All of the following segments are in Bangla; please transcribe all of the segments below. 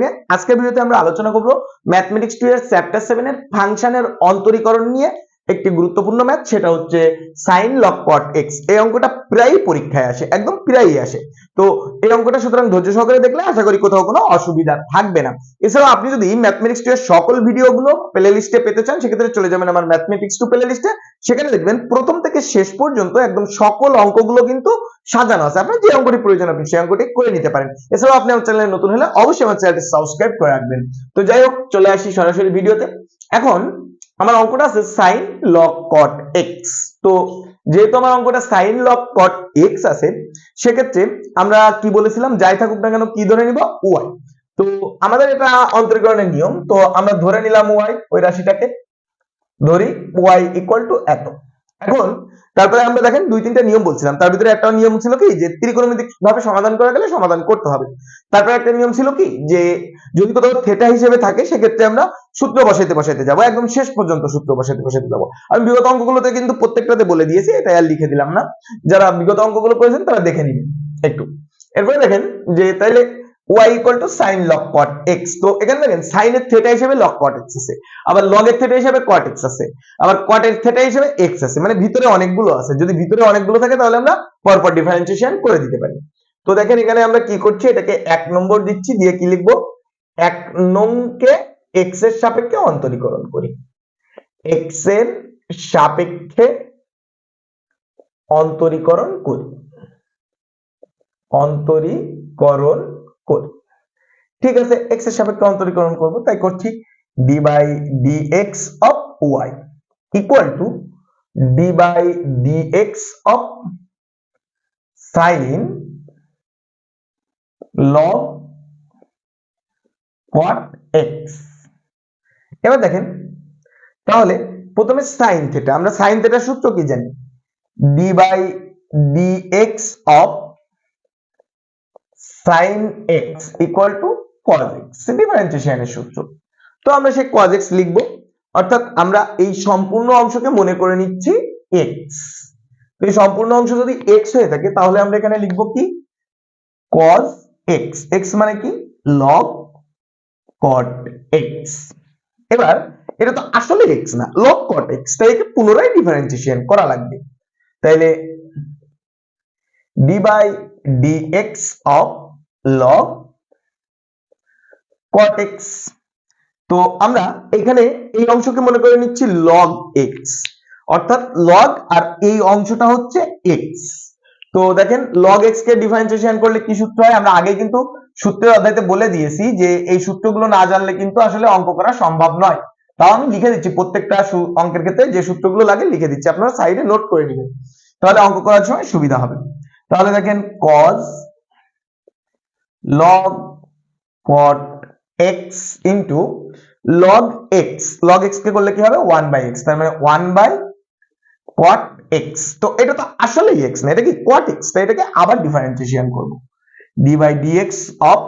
নিয়ে। আজকের ভিডিওতে আমরা আলোচনা করব ম্যাথমেটিক্স টু এর চ্যাপ্টার সেভেন এর ফাংশনের অন্তরীকরণ নিয়ে। একটি গুরুত্বপূর্ণ ম্যাথ সেটা হচ্ছে সাইন লগ কট এক্স এই অঙ্কটা প্রায় পরীক্ষায় আসে, একদম প্রায়ই আসে। তো এই অঙ্কটা সুতরাং ধৈর্য সহকারে দেখলে আশা করি কোথাও কোনো অসুবিধা থাকবে না। এছাড়াও আপনি যদি ম্যাথমেটিক্স টু এর সকল ভিডিওগুলো প্লে লিস্টে পেতে চান, সেক্ষেত্রে চলে যাবেন আমার ম্যাথমেটিক্স টু প্লে লিস্টে সেখানে দেখবেন প্রথম থেকে শেষ পর্যন্ত একদম সকল অঙ্কগুলো কিন্তু সাজানো আছে। আপনার যে অঙ্কটি প্রয়োজন আপনি সেই অঙ্কটি করে নিতে পারেন। এছাড়াও আপনি আমার চ্যানেলে নতুন হলে অবশ্যই আমার চ্যানেলটি সাবস্ক্রাইব করে রাখবেন। তো যাই হোক, চলে আসি সরাসরি ভিডিওতে এখন আমার অঙ্কটা আছে সাইন লক কট এক্স তো যেহেতু আমার অঙ্কটা সাইন লক কট এক্স আছে, সেক্ষেত্রে আমরা কি বলেছিলাম? যাই থাকুক না কেন, কি ধরে নিব? ওয়াই তো আমাদের এটা অন্তরীকরণের নিয়ম, তো আমরা ধরে নিলাম ওয়াই ওই রাশিটাকে। ধরি ওয়াই ইকুয়াল টু এত। এখন তারপরে আমরা দেখেন দুই তিনটা নিয়ম বলছিলাম। তার ভিতরে একটা নিয়ম ছিল কি? যে ত্রিকোণমিতিক ভাবে সমাধান করা গেলে সমাধান করতে হবে। তারপরে একটা নিয়ম ছিল কি? যে যদি কোথাও থেটা হিসেবে থাকে, সেক্ষেত্রে আমরা সূত্র বসাইতে বসাইতে যাব। একদম শেষ পর্যন্ত সূত্র বসাইতে বসাইতে যাব। আমি বিগত অঙ্কগুলোতে কিন্তু প্রত্যেকটাতে বলে দিয়েছি, এটা আর লিখে দিলাম না। যারা বিগত অঙ্কগুলো করেছেন, তারা দেখে নিবেন একটু। এরপরে দেখেন যে তাইলে y equal to sine log cot x তো এখানে দেখেন, sin এর থিটা হিসেবে log cot x আছে, আবার log এর থিটা হিসেবে cot x আছে, আবার cot এর থিটা হিসেবে x আছে মানে ভিতরে অনেকগুলো আছে। যদি ভিতরে অনেকগুলো থাকে, তাহলে আমরা পরপর ডিফারেন্সিয়েশন করে দিতে পারি। তো দেখেন, এখানে আমরা কি করছি, এটাকে এক নম্বর দিচ্ছি, দিয়ে কি লিখব? এক নংকে x এর সাপেক্ষে অন্তরীকরণ করি। x এর সাপেক্ষে অন্তরীকরণ করি। অন্তরীকরণ করি ঠিক আছে, x এর সাপেক্ষে অন্তরীকরণ করব, তাই করছি d by of equal to of sin log cot x. এবার দেখেন, তাহলে প্রথমে sin থিটা আমরা sin থিটার সূত্র কি জানি? d by of sin x equal to cos x ডিফারেন্সিয়েশনের সূত্র তো আমরা সেই cos x লিখব। অর্থাৎ আমরা এই সম্পূর্ণ অংশকে মনে করে নিচ্ছি x তো এই সম্পূর্ণ অংশ যদি x হয়ে থাকে, তাহলে আমরা এখানে লিখব কি? cos x x মানে কি? log cot x এবার, এটা তো আসলে x না, log cot x তাই একে পুনরায় ডিফারেন্সিয়েশন করা লাগবে। তাইলে d by dx of log cot x তো আমরা এখানে এই অংশকে মনে করে নিচ্ছি log x অর্থাৎ log আর এই অংশটা হচ্ছে x তো দেখেন, log x কে ডিফারেন্সিয়েশন করলে কি সূত্র হয়? আমরা আগে কিন্তু সূত্রের অধ্যায়তে বলে দিয়েছি যে এই সূত্রগুলো না জানলে কিন্তু আসলে অঙ্ক করা সম্ভব নয়। তাও আমি লিখে দিচ্ছি প্রত্যেকটা অঙ্কের ক্ষেত্রে যে সূত্রগুলো লাগে লিখে দিচ্ছি। আপনারা সাইডে নোট করে নেবেন। তাহলে অঙ্ক করার সময় সুবিধা হবে। তাহলে দেখেন cos log cot x into log x log x কে করলে কি হবে 1 by x তার মানে 1 by cot x তো এটা তো আসলেই x না এটা কি cot x তাই এটাকে আবার ডিফারেন্সিয়েশন করব d by dx of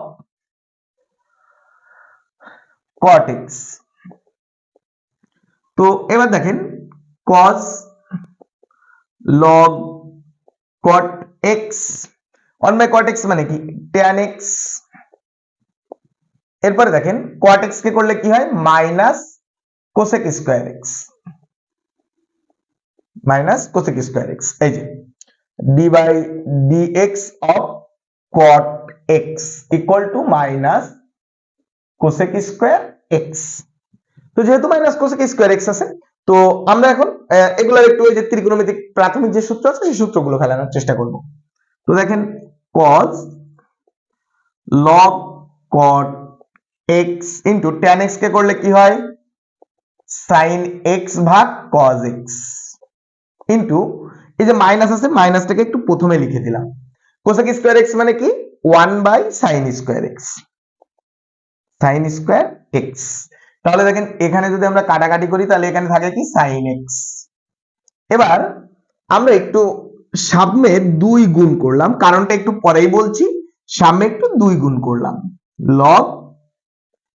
cot x তো এবার দেখেন cos log cot x 1 by cot x মানে কি? X এরপরে দেখেন x কে করলে কি হয়? Minus cosec square x minus cosec square x. এই যে, d by dx of cot x equal to minus cosec square x. তো যেহেতু মাইনাস cosec স্কয়ার এক্স আছে, তো আমরা এখন এগুলার একটু ওই যে ত্রিকোণমিতিক প্রাথমিক যে সূত্র আছে, সেই সূত্রগুলো ফেলানোর চেষ্টা করব। তো দেখেন cos log cot x into tan x কে করলে কি হয়? sin x ভাগ cos x into, এই যে মাইনাস আছে মাইনাসটাকে একটু প্রথমে লিখে দিলাম। cosec স্কয়ার x মানে কি? 1 by sin square x sin square x তাহলে দেখেন, এখানে যদি আমরা কাটাকাটি করি, তাহলে এখানে থাকে কি? sin x এবার আমরা একটু সামনে দুই গুণ করলাম। কারণটা একটু পরেই বলছি। সামনে একটু দুই গুণ করলাম। log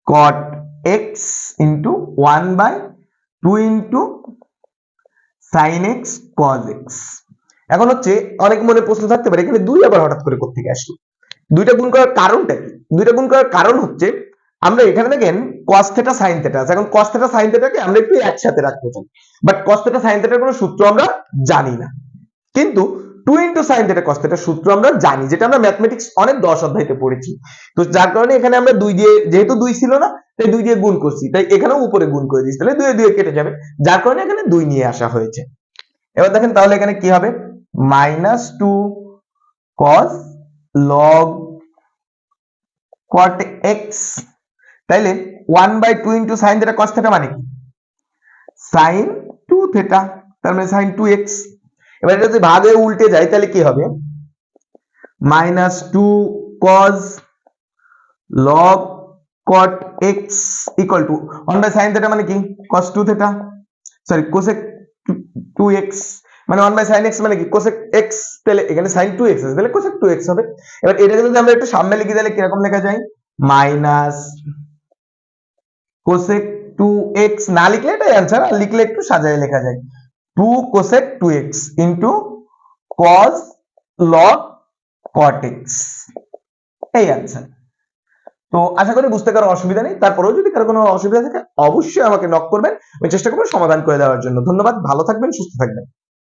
cot x into 1 by 2 into sin x cos x এখন হচ্ছে অনেক মনে প্রশ্ন থাকতে পারে, এখানে দুই আবার হঠাৎ করে কোথেকে আসলো? দুইটা গুণ করার কারণটা কি? দুইটা গুণ করার কারণ হচ্ছে, আমরা এখানে দেখেন cos থিটা sin থিটা আছে। এখন cos থিটা sin থিটাকে আমরা একটু একসাথে রাখতে চাই। বাট cos থিটা sin থিটার কোনো সূত্র আমরা জানি না। কিন্তু two into sine theta cos থিটার সূত্র আমরা জানি, যেটা আমরা ম্যাথমেটিক্স অনেক দশ অধ্যায়তে পড়েছি। তো যার কারণে এখানে আমরা দুই দিয়ে, যেহেতু দুই ছিল না, তাই দুই দিয়ে গুণ করছি। তাই এখানেও উপরে গুণ করে দিচ্ছি তাহলে দুই দুই কেটে যাবে। যার কারণে এখানে দুই নিয়ে আসা হয়েছে। এবার দেখেন তাহলে এখানে কি হবে? Minus two cos log cot x তাইলে one by two into sine theta cos theta মানে কি? সাইন টু থিটা তার মানে সাইন টু এক্স এবার এটা যদি ভাগে উল্টে যায়, তাহলে কি হবে? Minus two cos log cot x equal to one by sine theta মানে কি? Cos two theta sorry cosec two x মানে ওয়ান বাই সাইন এক্স মানে কি? কোসেক এক্স তাহলে এখানে সাইন টু এক্স আছে, তাহলে কোসেক টু এক্স হবে। এবার এটাকে যদি আমরা একটু সামনে লিখি, তাহলে কীরকম লেখা যায়? মাইনাস কোসেক টু এক্স না লিখলে এটাই অ্যান্সার লিখলে একটু সাজায় লেখা যায়। Two cosec two x into cos log cot x এই আনসার তো আশা করি বুঝতে কারও অসুবিধা নেই, তারপরেও যদি কারও কোনো অসুবিধা থাকে, অবশ্যই আমাকে নক করবেন, আমি চেষ্টা করব সমাধান করে দেওয়ার জন্য। ধন্যবাদ, ভালো থাকবেন, সুস্থ থাকবেন।